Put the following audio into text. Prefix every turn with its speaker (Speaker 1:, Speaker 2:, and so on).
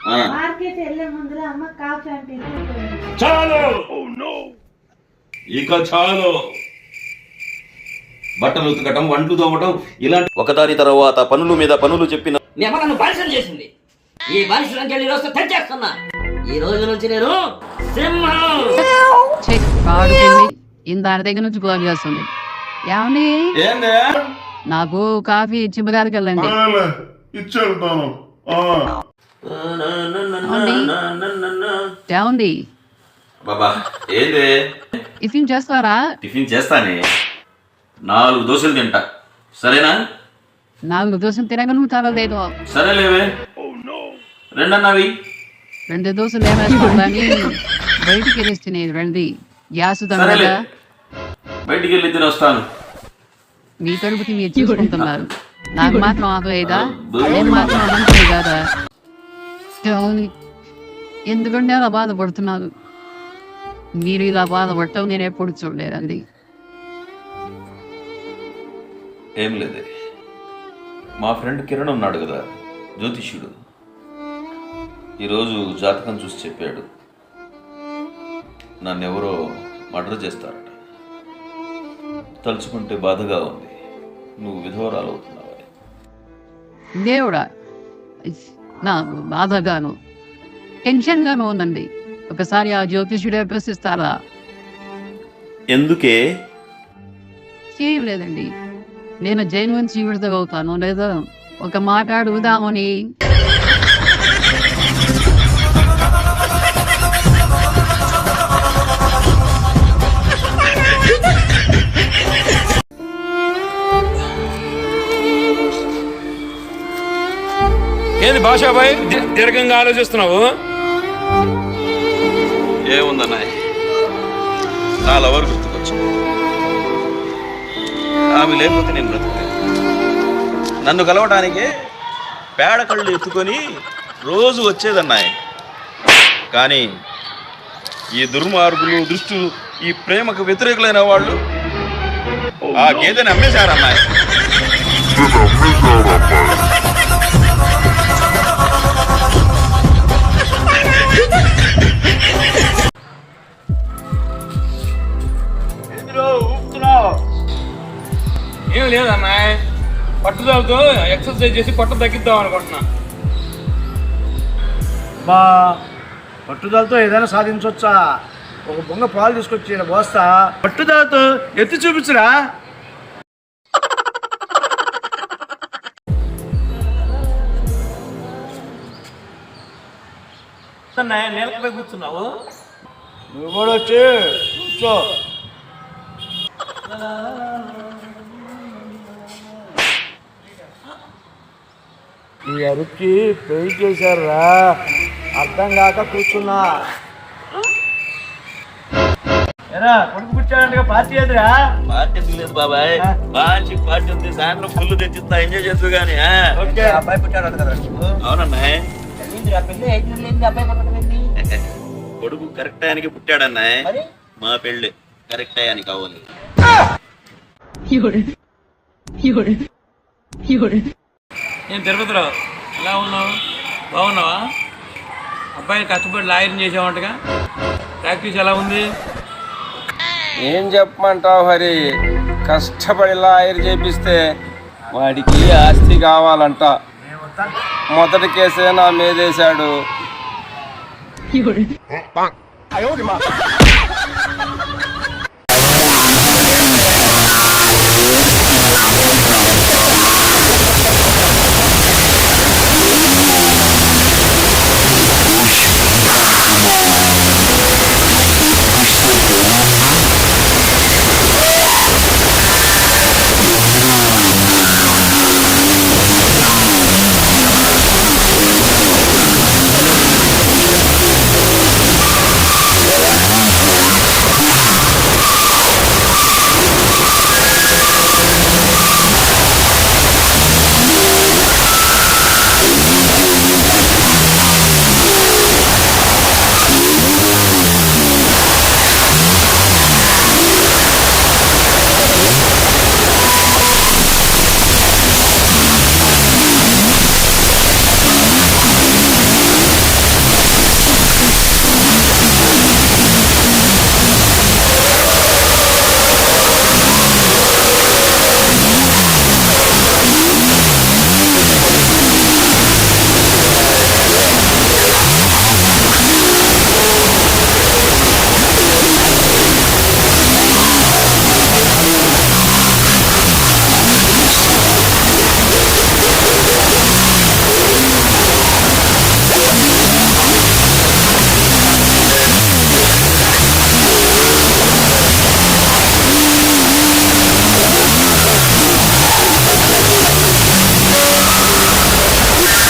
Speaker 1: ఆ,
Speaker 2: మార్కెట్ వెళ్ళే ముందులో అమ్మ కాఫీ అంటే ఇవ్వకపోయింది.
Speaker 1: చాలు! ఇక చాలు. బట్టలు ఉతకటం వంటలు తోమటం ఇలాంటి ఒకదాని తర్వాత పనుల మీద పనులు చెప్పిన
Speaker 3: నన్ను బానిసలు చేసింది. ఈ బానిసలంకి వెళ్ళి రోజు తెచ్చేస్తున్నా. ఈ రోజు నుంచి నేను సింహం.
Speaker 4: చెక్ పాడుతుంది ఇందాని దగ్గర నుంచి ఫోన్ చేస్తుంది ఏమండి? నాకు కాఫీ బజార్కి వెళ్ళండి. ఏమండి
Speaker 1: బాబా ఏందే?
Speaker 4: టిఫిన్ చేస్తారా?
Speaker 1: టిఫిన్ చేస్తానే. నాలుగు దోశలు తింటా. సరేనా?
Speaker 4: నాలుగు దోశలు తినగలుగుతారో లేదో
Speaker 1: సరేలేవే. రెండన్నవి.
Speaker 4: రెండు దోశలు ఏమేసుకోండి బయటికి వెళ్ళేసి తినేది రండి. గ్యాస్ తగ్గదా
Speaker 1: బయటికి వెళ్ళి తిని వస్తాను.
Speaker 4: మీ కడుపుకి మీరు చూసుకుంటున్నారు. నాకు మాత్రం ఆకలేదా? నేను మాత్రం అనంతమే కదా? ఏమండి? ఎందుకంటే అలా బాధపడుతున్నారు. మీరు ఇలా బాధపడటం నేను ఎప్పుడు చూడలేదండి.
Speaker 1: ఏం లేదే. మా ఫ్రెండ్ కిరణ్ ఉన్నాడు కదా జ్యోతిష్యుడు. ఈరోజు జాతకం చూసి చెప్పాడు. నన్నెవరో మర్డర్ చేస్తారట. తలుచుకుంటే బాధగా ఉంది. నువ్వు విధవరాలు అవుతున్నావని
Speaker 4: దేవుడా నాకు బాధగాను. టెన్షన్గాను ఉందండి. ఒకసారి ఆ జ్యోతిష్యుడే ప్రశ్నిస్తారా
Speaker 1: ఎందుకే?
Speaker 4: చేయలేదండి నేను జైలు నుంచి విడుదలవుతాను లేదా? ఒక మాట
Speaker 5: ఏంది భాషాబాయ్ దీర్ఘంగా ఆలోచిస్తున్నావు?
Speaker 1: ఏముందన్నా? చాలా వరకు గుర్తుకొచ్చు ఆమె లేకపోతే నేను బ్రతుకుతాను. నన్ను కలవడానికి పేడ కళ్ళు ఎత్తుకొని రోజు వచ్చేదన్నాయి కానీ ఈ దుర్మార్గులు దుష్టులు ఈ ప్రేమకు వ్యతిరేకులైన వాళ్ళు ఆ గేదెని అమ్మేశారన్నాయి
Speaker 5: ఏం లేదన్నా. పట్టుదలతో ఎక్సర్సైజ్ చేసి పట్టు తగ్గిద్దాం అనుకుంటున్నా.
Speaker 6: బా పట్టుదలతో ఏదైనా సాధించవచ్చా ఒక బొంగ పాలు తీసుకొచ్చి పోస్తా పట్టుదలతో ఎత్తి చూపించురా.
Speaker 5: నేలపై కూర్చున్నావు?
Speaker 6: నువ్వు కూడా వచ్చి కూర్చో. ఈ అరుక్కి పెయింట్ చేశారా అర్థం కాక కూర్చున్నా. ఎరా కొడుకు పార్టీ ఎదురా
Speaker 1: పార్టీ లేదు బాబాయ్. మంచి పార్టీ ఉంది. సాయంత్రం ఫుల్ తెచ్చిస్తా. ఎంజాయ్ చేస్తూ గానీ ఆ?
Speaker 6: ఓకే.
Speaker 3: అబ్బాయి పుట్టాడు కదా.
Speaker 1: అవునన్నాయ్ కొడుకు కరెక్ట్ టయానికి పుట్టాడన్నాయ్
Speaker 3: మరి?
Speaker 1: మా పెళ్ళి కరెక్ట్ టయానికి అవ్వాలి
Speaker 5: నేను తిరుపతిలో? ఎలా ఉన్నావు? బాగున్నావా? అబ్బాయిని కష్టపడి లాయర్ని చేసావంటగా? ప్రాక్టీస్ ఎలా ఉంది?
Speaker 7: ఏం చెప్పమంటావు హరి? కష్టపడి లాయర్ చేపిస్తే వాడికి ఆస్తి కావాలంట. మొదటి కేసే నా మీదేశాడు.